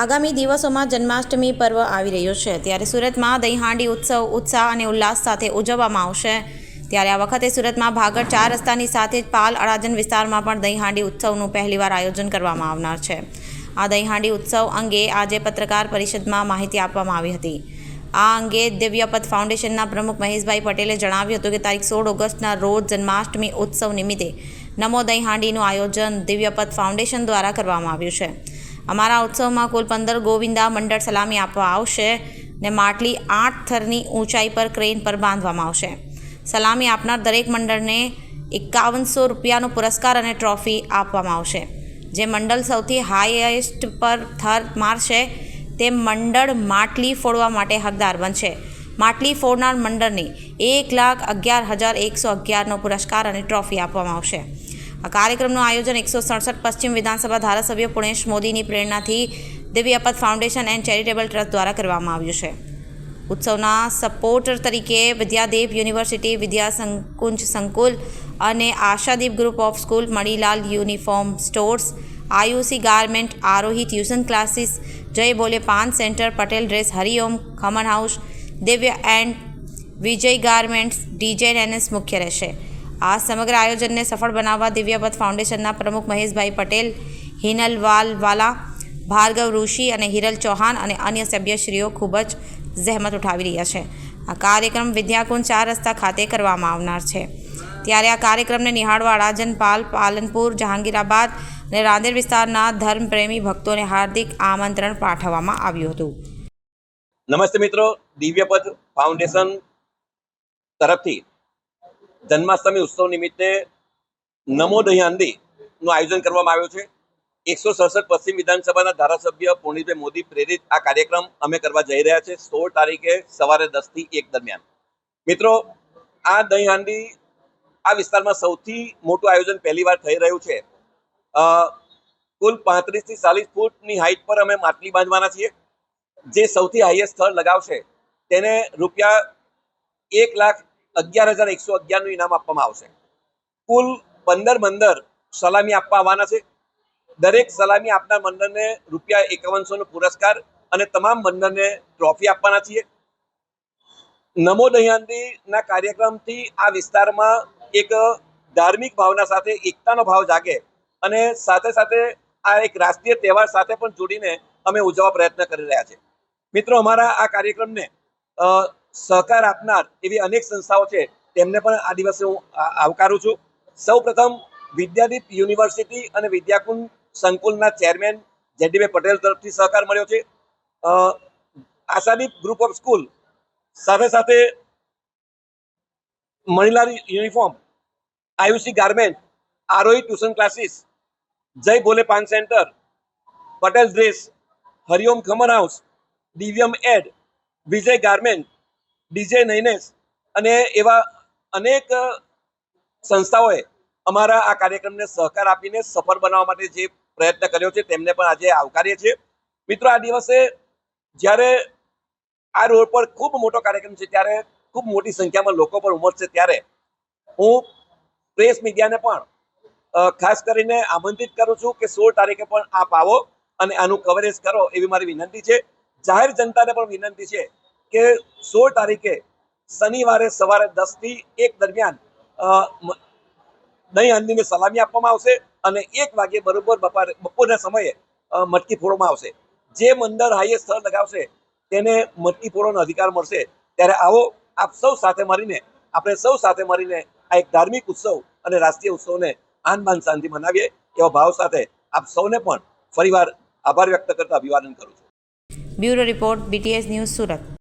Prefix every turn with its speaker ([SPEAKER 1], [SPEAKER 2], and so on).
[SPEAKER 1] આગામી દિવસોમાં જન્માષ્ટમી પર્વ આવી રહ્યો છે. ત્યારે સુરતમાં દહીહાંડી ઉત્સવ, ઉત્સાહ અને ઉલ્લાસ સાથે ઉજવવામાં આવશે. ત્યારે આ વખતે સુરતમાં ભાગળ ચાર રસ્તાની સાથે જ પાલ અડાજન વિસ્તારમાં પણ દહીંહાંડી ઉત્સવનું પહેલીવાર આયોજન કરવામાં આવનાર છે. આ દહીહાંડી ઉત્સવ અંગે આજે પત્રકાર પરિષદમાં માહિતી આપવામાં આવી હતી. આ અંગે દિવ્યપથ ફાઉન્ડેશનના પ્રમુખ મહેશભાઈ પટેલે જણાવ્યું હતું કે તારીખ સોળ ઓગસ્ટના રોજ જન્માષ્ટમી ઉત્સવ નિમિત્તે નમો દહીંહાંડીનું આયોજન દિવ્યપથ ફાઉન્ડેશન દ્વારા કરવામાં આવ્યું છે. અમારા ઉત્સવમાં કુલ પંદર ગોવિંદા મંડળ સલામી આપવા આવશે ને માટલી આઠ થરની ઊંચાઈ પર ક્રેન પર બાંધવામાં આવશે. સલામી આપનાર દરેક મંડળને એકાવનસો રૂપિયાનો પુરસ્કાર અને ટ્રોફી આપવામાં આવશે. જે મંડળ સૌથી હાઈએસ્ટ પર થર મારશે, તે મંડળ માટલી ફોડવા માટે હકદાર બનશે. માટલી ફોડનાર મંડળને એક લાખ અગિયાર હજાર એકસો અગિયારનો પુરસ્કાર અને ટ્રોફી આપવામાં આવશે. આ કાર્યક્રમનું આયોજન એકસો સડસઠ પશ્ચિમ વિધાનસભા ધારાસભ્ય પુણેશ મોદીની પ્રેરણાથી Divyapath foundation and charitable trust દ્વારા કરવામાં આવ્યું છે. ઉત્સવના સપોર્ટર તરીકે વિદ્યાદેવ યુનિવર્સિટી વિદ્યા સંકુંજ સંકુલ અને Ashadeep group of school Manilal uniform stores Ayushi garment, Arohi tuition classes, Jay Bhole paan center, Patel dress, Hariom, khaman house, Divya and Vijay garments, DJ NS મુખ્ય રહેશે. આ સમગ્ર આયોજનને સફળ બનાવવા દિવ્યપથ ફાઉન્ડેશનના પ્રમુખ મહેશભાઈ પટેલ હિનલવાલ વાલા ભાર્ગવ ઋષિ અને હિરલ ચૌહાણ અને અન્ય સભ્યશ્રીઓ ખૂબ જ જહેમત ઉઠાવી રહ્યા છે. આ કાર્યક્રમ વિદ્યાકુંજ ચાર રસ્તા ખાતે કરવામાં આવનાર છે. ત્યારે આ કાર્યક્રમને નિહાળવા અડાજનપાલ પાલનપુર, જહાંગીરાબાદ અને રાંદેર વિસ્તારના ધર્મપ્રેમી ભક્તોને હાર્દિક આમંત્રણ પાઠવવામાં આવ્યું હતું.
[SPEAKER 2] નમસ્તે મિત્રો દિવ્યપદ ફાઉન્ડેશન તરફથી જન્માષ્ટમી ઉત્સવ નિમિત્તે નમો દહ્યાંદી નું આયોજન કરવામાં આવ્યું છે. એકસો સડસઠ પશ્ચિમ વિધાનસભાના ધારાસભ્ય પુનિતભાઈ મોદી પ્રેરિત આ કાર્યક્રમ અમે કરવા જઈ રહ્યા છે સોળ તારીખે સવારે દસથી એક દરમિયાન. મિત્રો, આ દહીહાંડી આ વિસ્તારમાં સૌથી મોટું આયોજન પહેલીવાર થઈ રહ્યું છે. કુલ પાંત્રીસથી ચાલીસ ફૂટની હાઇટ પર અમે માટલી બાંધવાના છીએ. જે સૌથી હાઈએસ્ટ સ્થળ લગાવશે તેને રૂપિયા એક લાખ અગિયાર હજાર એકસો અગિયારનું ઇનામ આપવામાં આવશે. કુલ પંદર મંદર સલામી આપવા આવવાના છે. દરેક સલામી આપનાર મંડળને રૂપિયા એકાવનસોનો પુરસ્કાર અને તમામ મંડળને ટ્રોફી આપવાના છીએ. નમો દહ્યાંતીના કાર્યક્રમથી આ વિસ્તારમાં એક ધાર્મિક ભાવના સાથે, એકતાનો ભાવ જાગે અને સાથે સાથે આ એક રાષ્ટ્રીય તહેવાર સાથે પણ જોડીને અમે ઉજવવા પ્રયત્ન કરી રહ્યા છીએ. મિત્રો, અમારા આ કાર્યક્રમને સહકાર આપનાર એવી અનેક સંસ્થાઓ છે. તેમને પણ આ દિવસે હું આવકારું છું. સૌ પ્રથમ વિદ્યાદીપ યુનિવર્સિટી અને વિદ્યાકુંજ સંકુલના ચેરમેન જેડીભાઈ પટેલ તરફથી સહકાર મળ્યો છે. આશાદીપ ગ્રુપ ઓફ સ્કૂલ સાથે સાથે Manilal uniform Ayushi garment Arohi tuition classes Jay Bhole paan center Patel dress Hariom khaman house Divyam and Vijay garment DJ Nainesh અને એવા અનેક સંસ્થાઓએ અમારા આ કાર્યક્રમને સહકાર આપીને સફળ બનાવવા માટે જે પ્રયત્ન કર્યો છે, તેમને પણ આજે આવકારીએ છીએ. મિત્રો, આ દિવસે જ્યારે આ રોડ પર ખૂબ મોટો કાર્યક્રમ છે, ત્યારે ખૂબ મોટી સંખ્યામાં લોકો પણ ઉમટશે ત્યારે હું પ્રેસ મીડિયાને પણ ખાસ કરીને આમંત્રિત કરું છું કે સોળ તારીખે પણ આપ આવો અને આનું કવરેજ કરો એવી મારી વિનંતી છે. જાહેર જનતાને પણ વિનંતી છે કે સોળ તારીખે શનિવારે સવારે દસથી એક દરમિયાન દહીં હાંડીને સલામી આપવામાં આવશે અને એક વાગે બરોબર બપારે, બપોરના સમયે મટકી ફોડવામાં આવશે. જે મંડળ હાઈએસ્ટ સ્થળ લગાવશે, તેને મટકી ફોડવાનો અધિકાર મળશે. ત્યારે આવો આપ સૌ સાથે મળીને, આપણે સૌ સાથે મળીને આ એક ધાર્મિક ઉત્સવ અને રાષ્ટ્રીય ઉત્સવને આન બાન શાંતિ મનાવીએ, એવા ભાવ સાથે આપ સૌને પણ ફરીવાર આભાર વ્યક્ત કરતા અભિવાદન કરું છું.
[SPEAKER 1] Bureau report BTS news Surat.